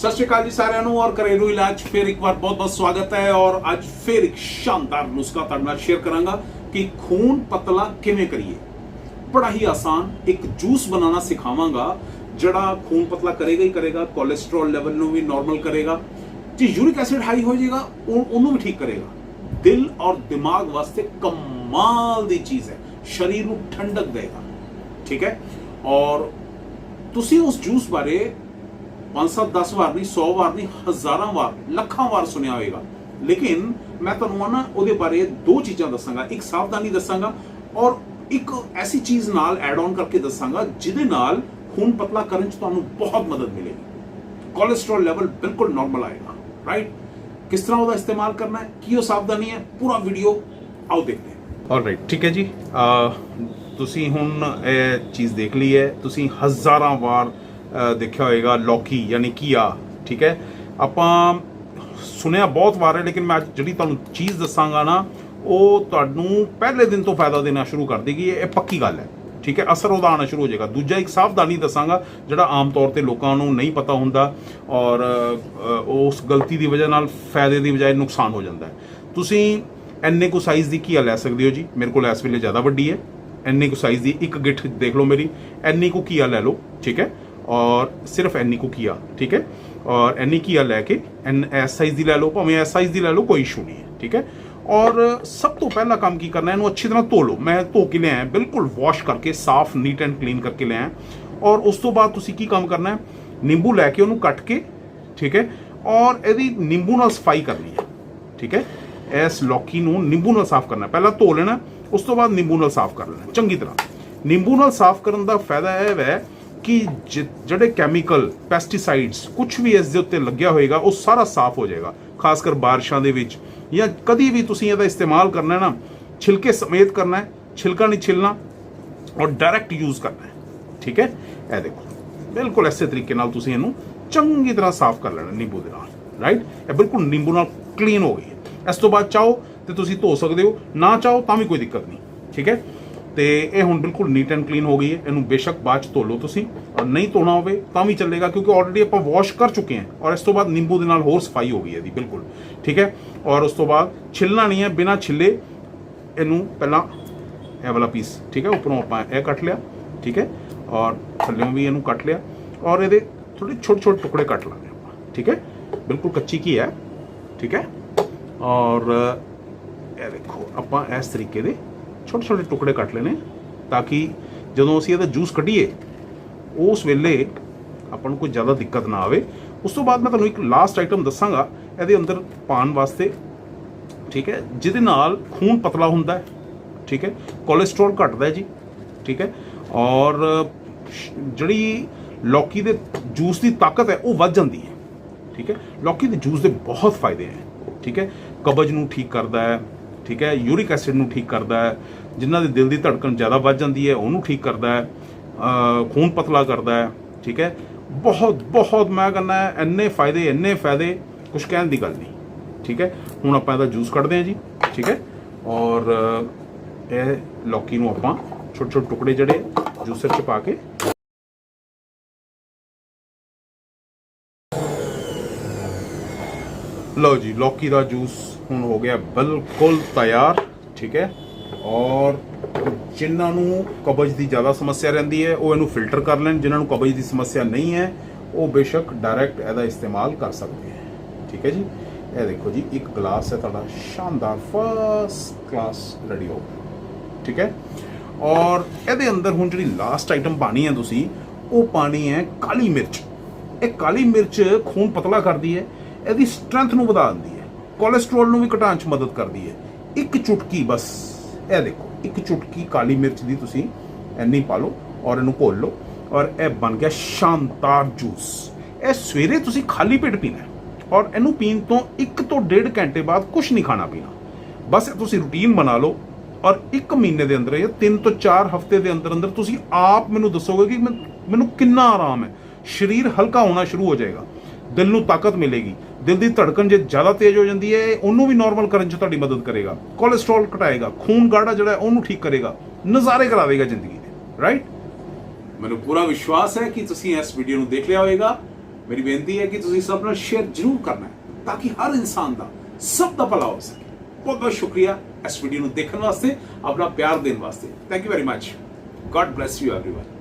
ਸਤਿ ਸ਼੍ਰੀ ਅਕਾਲ ਜੀ ਸਾਰਿਆਂ ਨੂੰ ਔਰ ਘਰੇਲੂ ਇਲਾਜ ਫਿਰ ਇੱਕ ਵਾਰ ਬਹੁਤ ਬਹੁਤ ਸਵਾਗਤ ਹੈ ਔਰ ਅੱਜ ਫਿਰ ਇੱਕ ਸ਼ਾਨਦਾਰ ਨੁਸਖਾ ਤੁਹਾਡੇ ਨਾਲ ਸ਼ੇਅਰ ਕਰਾਂਗਾ ਕਿ ਖੂਨ ਪਤਲਾ ਕਿਵੇਂ ਕਰੀਏ। ਬੜਾ ਹੀ ਆਸਾਨ, ਇੱਕ ਜੂਸ ਬਣਾਉਣਾ ਸਿਖਾਵਾਂਗਾ, ਜਿਹੜਾ ਖੂਨ ਪਤਲਾ ਕਰੇਗਾ ਹੀ ਕਰੇਗਾ ਕੋਲੇਸਟ੍ਰੋਲ ਲੈਵਲ ਨੂੰ ਵੀ ਨਾਰਮਲ ਕਰੇਗਾ। ਜੇ ਯੂਰਿਕ ਐਸਿਡ ਹਾਈ ਹੋ ਜਾਏਗਾ ਉਹਨੂੰ ਵੀ ਠੀਕ ਕਰੇਗਾ। ਦਿਲ ਔਰ ਦਿਮਾਗ ਵਾਸਤੇ ਕਮਾਲ ਦੀ ਚੀਜ਼ ਹੈ। ਸਰੀਰ ਨੂੰ ਠੰਡਕ ਦੇਗਾ। ਠੀਕ ਹੈ? ਔਰ ਤੁਸੀਂ ਉਸ ਜੂਸ ਬਾਰੇ 5-7 10 ਵਾਰ ਨਹੀਂ 100 ਵਾਰ ਨਹੀਂ, ਹਜ਼ਾਰਾਂ ਵਾਰ, ਲੱਖਾਂ ਵਾਰ ਸੁਣਿਆ ਹੋਵੇਗਾ ਲੇਕਿਨ ਮੈਂ ਤੁਹਾਨੂੰ ਨਾ ਉਹਦੇ ਬਾਰੇ ਦੋ ਚੀਜ਼ਾਂ ਦੱਸਾਂਗਾ। ਇੱਕ ਸਾਵਧਾਨੀ ਦੱਸਾਂਗਾ ਔਰ ਇੱਕ ਐਸੀ ਚੀਜ਼ ਨਾਲ ਐਡ ਆਨ ਕਰਕੇ ਦੱਸਾਂਗਾ ਜਿਹਦੇ ਨਾਲ ਖੂਨ ਪਤਲਾ ਕਰਨ 'ਚ ਤੁਹਾਨੂੰ ਬਹੁਤ ਮਦਦ ਮਿਲੇਗੀ। ਕੋਲੇਸਟ੍ਰੋਲ ਲੈਵਲ ਬਿਲਕੁਲ ਨਾਰਮਲ ਆਏਗਾ ਰਾਈਟ ਕਿਸ ਤਰ੍ਹਾਂ ਉਹਦਾ ਇਸਤੇਮਾਲ ਕਰਨਾ ਹੈ? ਕੀ ਉਹ ਸਾਵਧਾਨੀ ਹੈ? ਪੂਰਾ ਵੀਡੀਓ ਆਓ ਦੇਖਦੇ ਹਾਂ। ਆਲਰਾਈਟ ਠੀਕ ਹੈ ਜੀ। ਤੁਸੀਂ ਹੁਣ ਇਹ ਚੀਜ਼ ਦੇਖ ਲਈ ਹੈ। ਤੁਸੀਂ ਹਜ਼ਾਰਾਂ ਵਾਰ ਦੇਖਿਆ ਹੋਏਗਾ ਲੌਕੀ ਯਾਨੀ ਕੀਆ ਠੀਕ ਹੈ? ਆਪਾਂ ਸੁਣਿਆ ਬਹੁਤ ਵਾਰ ਹੈ, ਲੇਕਿਨ ਮੈਂ ਅੱਜ ਜਿਹੜੀ ਤੁਹਾਨੂੰ ਚੀਜ਼ ਦੱਸਾਂਗਾ ਨਾ, ਉਹ ਤੁਹਾਨੂੰ ਪਹਿਲੇ ਦਿਨ ਤੋਂ ਫਾਇਦਾ ਦੇਣਾ ਸ਼ੁਰੂ ਕਰ ਦੇਗੀ, ਇਹ ਪੱਕੀ ਗੱਲ ਹੈ, ਠੀਕ ਹੈ? ਅਸਰ ਉਹਦਾ ਆਉਣਾ ਸ਼ੁਰੂ ਹੋ ਜਾਏਗਾ। ਦੂਜਾ ਇੱਕ ਸਾਵਧਾਨੀ ਦੱਸਾਂਗਾ, ਜਿਹੜਾ ਆਮ ਤੌਰ ਤੇ ਲੋਕਾਂ ਨੂੰ ਨਹੀਂ ਪਤਾ ਹੁੰਦਾ ਔਰ ਉਸ ਗਲਤੀ ਦੀ ਵਜ੍ਹਾ ਨਾਲ ਫਾਇਦੇ ਦੀ ਬਜਾਏ ਨੁਕਸਾਨ ਹੋ ਜਾਂਦਾ ਹੈ। ਤੁਸੀਂ ਐਨੇ ਕੁ ਸਾਈਜ਼ ਦੀ ਕੀਆ ਲੈ ਸਕਦੇ ਹੋ ਜੀ, ਮੇਰੇ ਕੋਲ ਇਸ ਵੇਲੇ ਜ਼ਿਆਦਾ ਵੱਡੀ ਹੈ। ਐਨੇ ਕੁ ਸਾਈਜ਼ ਦੀ ਇੱਕ ਗਿੱਠ ਦੇਖ ਲਓ ਮੇਰੀ ਐਨੀ ਕੁ ਕੀਆ ਲੈ ਲਓ, ਠੀਕ ਹੈ? ਔਰ ਸਿਰਫ ਐਨੀ ਕੁ ਕੀਆ ਠੀਕ ਹੈ? ਔਰ ਐਨੀ ਕੀਆ ਲੈ ਕੇ ਐਨ ਐਸ ਸਾਈਜ਼ ਦੀ ਲੈ ਲਓ, ਭਾਵੇਂ ਐਸ ਸਾਈਜ਼ ਦੀ ਲੈ ਲਓ, ਕੋਈ ਇਸ਼ੂ ਨਹੀਂ ਹੈ, ਠੀਕ ਹੈ? ਔਰ ਸਭ ਤੋਂ ਪਹਿਲਾ ਕੰਮ ਕੀ ਕਰਨਾ, ਇਹਨੂੰ ਅੱਛੀ ਤਰ੍ਹਾਂ ਧੋ ਲਓ। ਮੈਂ ਧੋ ਕੇ ਲਿਆਇਆ, ਬਿਲਕੁਲ ਵਾਸ਼ ਕਰਕੇ, ਸਾਫ਼ ਨੀਟ ਐਂਡ ਕਲੀਨ ਕਰਕੇ ਲਿਆਇਆ। ਔਰ ਉਸ ਤੋਂ ਬਾਅਦ ਤੁਸੀਂ ਕੀ ਕੰਮ ਕਰਨਾ ਹੈ? ਨਿੰਬੂ ਲੈ ਕੇ ਉਹਨੂੰ ਕੱਟ ਕੇ, ਠੀਕ ਹੈ? ਔਰ ਇਹਦੀ ਨਿੰਬੂ ਨਾਲ ਸਫ਼ਾਈ ਕਰਨੀ ਹੈ, ਠੀਕ ਹੈ? ਇਸ ਲੌਕੀ ਨੂੰ ਨਿੰਬੂ ਨਾਲ ਸਾਫ਼ ਕਰਨਾ ਪਹਿਲਾਂ ਧੋ ਲੈਣਾ, ਉਸ ਤੋਂ ਬਾਅਦ ਨਿੰਬੂ ਨਾਲ ਸਾਫ਼ ਕਰ ਲੈਣਾ, ਚੰਗੀ ਤਰ੍ਹਾਂ। ਨਿੰਬੂ ਨਾਲ ਸਾਫ਼ ਕਰਨ ਦਾ ਫਾਇਦਾ ਇਹ ਹੈ ਕਿ ਜਿਹੜੇ ਕੈਮੀਕਲ ਪੈਸਟੀਸਾਈਡਸ ਕੁਝ ਵੀ ਇਸ ਦੇ ਉੱਤੇ ਲੱਗਿਆ ਹੋਏਗਾ, ਉਹ ਸਾਰਾ ਸਾਫ਼ ਹੋ ਜਾਏਗਾ। ਖਾਸ ਕਰ ਬਾਰਿਸ਼ਾਂ ਦੇ ਵਿੱਚ। ਜਾਂ ਕਦੀ ਵੀ ਤੁਸੀਂ ਇਹਦਾ ਇਸਤੇਮਾਲ ਕਰਨਾ ਹੈ ਨਾ, ਛਿਲਕੇ ਸਮੇਤ ਕਰਨਾ ਹੈ, ਛਿਲਕਾ ਨਹੀਂ ਛਿਲਣਾ, ਔਰ ਡਾਇਰੈਕਟ ਯੂਜ਼ ਕਰਨਾ ਹੈ। ਠੀਕ ਹੈ? ਇਹ ਦੇਖੋ, ਬਿਲਕੁਲ ਇਸੇ ਤਰੀਕੇ ਨਾਲ ਤੁਸੀਂ ਇਹਨੂੰ ਚੰਗੀ ਤਰ੍ਹਾਂ ਸਾਫ਼ ਕਰ ਲੈਣਾ ਨਿੰਬੂ ਦੇ ਨਾਲ। ਰਾਈਟ ਇਹ ਬਿਲਕੁਲ ਨਿੰਬੂ ਨਾਲ ਕਲੀਨ ਹੋ ਗਈ ਇਸ ਤੋਂ ਬਾਅਦ ਚਾਹੋ ਤੇ ਤੁਸੀਂ ਧੋ ਸਕਦੇ ਹੋ। ਨਾ ਚਾਹੋ ਤਾਂ ਵੀ ਕੋਈ ਦਿੱਕਤ ਨਹੀਂ। ਠੀਕ ਹੈ? ਤੇ ਇਹ ਹੁਣ ਬਿਲਕੁਲ ਨੀਟ ਐਂਡ ਕਲੀਨ ਹੋ ਗਈ ਹੈ। ਇਹਨੂੰ ਬੇਸ਼ੱਕ ਬਾਅਦ ਚ ਧੋ ਲਓ ਤੁਸੀਂ। ਔਰ ਨਹੀਂ ਧੋਣਾ ਹੋਵੇ ਤਾਂ ਵੀ ਚੱਲੇਗਾ, ਕਿਉਂਕਿ ਆਲਰੇਡੀ ਆਪਾਂ ਵਾਸ਼ ਕਰ ਚੁੱਕੇ ਹਾਂ। ਔਰ ਇਸ ਤੋਂ ਬਾਅਦ ਨਿੰਬੂ ਦੇ ਨਾਲ ਹੋਰ ਸਫ਼ਾਈ ਹੋ ਗਈ ਹੈ ਇਹਦੀ, ਬਿਲਕੁਲ। ਠੀਕ ਹੈ? ਔਰ ਉਸ ਤੋਂ ਬਾਅਦ ਛਿੱਲਣਾ ਨਹੀਂ ਹੈ, ਬਿਨਾ ਛਿੱਲੇ ਇਹਨੂੰ ਪਹਿਲਾਂ ਇਹ ਵਾਲਾ ਪੀਸ ਠੀਕ ਹੈ? ਉੱਪਰੋਂ ਆਪਾਂ ਇਹ ਕੱਟ ਲਿਆ, ਠੀਕ ਹੈ? ਔਰ ਥੱਲੇੋਂ ਵੀ ਇਹਨੂੰ ਕੱਟ ਲਿਆ। ਔਰ ਇਹਦੇ ਥੋੜੇ ਛੋਟੇ ਛੋਟੇ ਟੁਕੜੇ ਕੱਟ ਲਾਂਗੇ ਆਪਾਂ, ਠੀਕ ਹੈ? ਬਿਲਕੁਲ ਕੱਚੀ ਕੀ ਹੈ, ਠੀਕ ਹੈ? ਔਰ ਇਹ ਦੇਖੋ, ਆਪਾਂ ਇਸ ਤਰੀਕੇ ਦੇ ਛੋਟੇ ਛੋਟੇ ਟੁਕੜੇ ਕੱਟ ਲੈਣੇ ਤਾਂ ਕਿ ਜਦੋਂ ਅਸੀਂ ਇਹਦਾ ਜੂਸ ਕੱਢੀਏ, ਉਸ ਵੇਲੇ ਆਪਾਂ ਨੂੰ ਕੋਈ ਜ਼ਿਆਦਾ ਦਿੱਕਤ ਨਾ ਆਵੇ। ਉਸ ਤੋਂ ਬਾਅਦ ਮੈਂ ਤੁਹਾਨੂੰ ਇੱਕ ਲਾਸਟ ਆਈਟਮ ਦੱਸਾਂਗਾ, ਇਹਦੇ ਅੰਦਰ ਪਾਣ ਵਾਸਤੇ, ਠੀਕ ਹੈ? ਜਿਹਦੇ ਨਾਲ ਖੂਨ ਪਤਲਾ ਹੁੰਦਾ ਹੈ, ਠੀਕ ਹੈ? ਕੋਲੇਸਟ੍ਰੋਲ ਘਟਦਾ ਹੈ ਜੀ, ਠੀਕ ਹੈ? ਔਰ ਜਿਹੜੀ ਲੌਕੀ ਦੇ ਜੂਸ ਦੀ ਤਾਕਤ ਹੈ, ਉਹ ਵੱਧ ਜਾਂਦੀ ਹੈ, ਠੀਕ ਹੈ? ਲੌਕੀ ਦੇ ਜੂਸ ਦੇ ਬਹੁਤ ਫਾਇਦੇ ਹੈ, ਠੀਕ ਹੈ? ਕਬਜ਼ ਨੂੰ ਠੀਕ ਕਰਦਾ ਹੈ ਠੀਕ ਹੈ, ਯੂਰਿਕ ਐਸਿਡ ਨੂੰ ਠੀਕ ਕਰਦਾ ਹੈ, ਜਿਨ੍ਹਾਂ ਦੇ ਦਿਲ ਦੀ ਧੜਕਣ ਜ਼ਿਆਦਾ ਵੱਧ ਜਾਂਦੀ ਹੈ, ਉਹਨੂੰ ਠੀਕ ਕਰਦਾ ਹੈ ਖੂਨ ਪਤਲਾ ਕਰਦਾ ਹੈ, ਠੀਕ ਹੈ। ਬਹੁਤ ਬਹੁਤ ਮੈਂ ਕਹਿੰਦਾ ਇੰਨੇ ਫਾਇਦੇ ਇੰਨੇ ਫਾਇਦੇ ਕੁਝ ਕਹਿਣ ਦੀ ਗੱਲ ਨਹੀਂ, ਠੀਕ ਹੈ। ਹੁਣ ਆਪਾਂ ਇਹਦਾ ਜੂਸ ਕੱਢਦੇ ਹਾਂ ਜੀ, ਠੀਕ ਹੈ। ਔਰ ਇਹ ਲੌਕੀ ਨੂੰ ਆਪਾਂ ਛੋਟੇ ਛੋਟੇ ਟੁਕੜੇ ਜਿਹੜੇ ਜੂਸਰ 'ਚ ਪਾ ਕੇ ਲਓ ਜੀ, ਲੌਕੀ ਦਾ ਜੂਸ ਹੁਣ ਹੋ ਗਿਆ ਬਿਲਕੁਲ ਤਿਆਰ, ਠੀਕ ਹੈ? ਔਰ ਜਿਨ੍ਹਾਂ ਨੂੰ ਕਬਜ਼ ਦੀ ਜ਼ਿਆਦਾ ਸਮੱਸਿਆ ਰਹਿੰਦੀ ਹੈ, ਉਹ ਇਹਨੂੰ ਫਿਲਟਰ ਕਰ ਲੈਣ। ਜਿਨ੍ਹਾਂ ਨੂੰ ਕਬਜ਼ ਦੀ ਸਮੱਸਿਆ ਨਹੀਂ ਹੈ, ਉਹ ਬੇਸ਼ੱਕ ਡਾਇਰੈਕਟ ਇਹਦਾ ਇਸਤੇਮਾਲ ਕਰ ਸਕਦੇ ਹੈ। ਠੀਕ ਹੈ ਜੀ? ਇਹ ਦੇਖੋ ਜੀ, ਇੱਕ ਗਲਾਸ ਹੈ ਤੁਹਾਡਾ, ਸ਼ਾਨਦਾਰ ਫਸਟ ਕਲਾਸ ਰੈਡੀ ਹੋ ਗਿਆ। ਠੀਕ ਹੈ? ਔਰ ਇਹਦੇ ਅੰਦਰ ਹੁਣ ਜਿਹੜੀ ਲਾਸਟ ਆਈਟਮ ਪਾਣੀ ਹੈ ਤੁਸੀਂ, ਉਹ ਪਾਣੀ ਹੈ ਕਾਲੀ ਮਿਰਚ। ਇਹ ਕਾਲੀ ਮਿਰਚ ਖੂਨ ਪਤਲਾ ਕਰਦੀ ਹੈ। ਇਹਦੀ ਸਟਰੈਂਥ ਨੂੰ ਵਧਾ ਦਿੰਦੀ ਹੈ। ਕੋਲੇਸਟ੍ਰੋਲ ਨੂੰ ਵੀ ਘਟਾਉਣ 'ਚ ਮਦਦ ਕਰਦੀ ਹੈ। ਇੱਕ ਚੁਟਕੀ ਬਸ। ਇਹ ਦੇਖੋ, ਇੱਕ ਚੁਟਕੀ ਕਾਲੀ ਮਿਰਚ ਦੀ ਤੁਸੀਂ ਇੰਨੀ ਪਾ ਲਓ ਔਰ ਇਹਨੂੰ ਘੋਲ ਲਓ ਔਰ ਇਹ ਬਣ ਗਿਆ ਸ਼ਾਨਦਾਰ ਜੂਸ। ਇਹ ਸਵੇਰੇ ਤੁਸੀਂ ਖਾਲੀ ਪੇਟ ਪੀਣਾ ਔਰ ਇਹਨੂੰ ਪੀਣ ਤੋਂ 1 ਤੋਂ 1.5 ਘੰਟੇ ਬਾਅਦ ਕੁਝ ਨਹੀਂ ਖਾਣਾ ਪੀਣਾ। ਬਸ ਇਹ ਤੁਸੀਂ ਰੂਟੀਨ ਬਣਾ ਲਓ ਔਰ 1 ਮਹੀਨੇ ਦੇ ਅੰਦਰ ਜਾਂ 3 ਤੋਂ 4 ਹਫ਼ਤੇ ਦੇ ਅੰਦਰ ਅੰਦਰ ਤੁਸੀਂ ਆਪ ਮੈਨੂੰ ਦੱਸੋਗੇ ਕਿ ਮੈਨੂੰ ਕਿੰਨਾ ਆਰਾਮ ਹੈ। ਸਰੀਰ ਹਲਕਾ ਹੋਣਾ ਸ਼ੁਰੂ ਹੋ ਜਾਏਗਾ। ਦਿਲ ਨੂੰ ਤਾਕਤ ਮਿਲੇਗੀ। ਦਿਲ ਦੀ ਧੜਕਣ ਜੇ ਜ਼ਿਆਦਾ ਤੇਜ਼ ਹੋ ਜਾਂਦੀ ਹੈ, ਉਹਨੂੰ ਵੀ ਨਾਰਮਲ ਕਰਨ 'ਚ ਤੁਹਾਡੀ ਮਦਦ ਕਰੇਗਾ। ਕੋਲੇਸਟ੍ਰੋਲ ਘਟਾਏਗਾ, ਖੂਨ ਗਾੜਾ ਜਿਹੜਾ ਉਹਨੂੰ ਠੀਕ ਕਰੇਗਾ, ਨਜ਼ਾਰੇ ਕਰਾਵੇਗਾ ਜ਼ਿੰਦਗੀ ਦੇ ਰਾਈਟ ਮੈਨੂੰ ਪੂਰਾ ਵਿਸ਼ਵਾਸ ਹੈ ਕਿ ਤੁਸੀਂ ਇਸ ਵੀਡੀਓ ਨੂੰ ਦੇਖ ਲਿਆ ਹੋਵੇਗਾ। ਮੇਰੀ ਬੇਨਤੀ ਹੈ ਕਿ ਤੁਸੀਂ ਸਭ ਨਾਲ ਸ਼ੇਅਰ ਜ਼ਰੂਰ ਕਰਨਾ ਤਾਂ ਕਿ ਹਰ ਇਨਸਾਨ ਦਾ, ਸਭ ਦਾ ਭਲਾ ਹੋ ਸਕੇ। ਬਹੁਤ ਬਹੁਤ ਸ਼ੁਕਰੀਆ ਇਸ ਵੀਡੀਓ ਨੂੰ ਦੇਖਣ ਵਾਸਤੇ, ਆਪਣਾ ਪਿਆਰ ਦੇਣ ਵਾਸਤੇ। Thank you very much God bless you everyone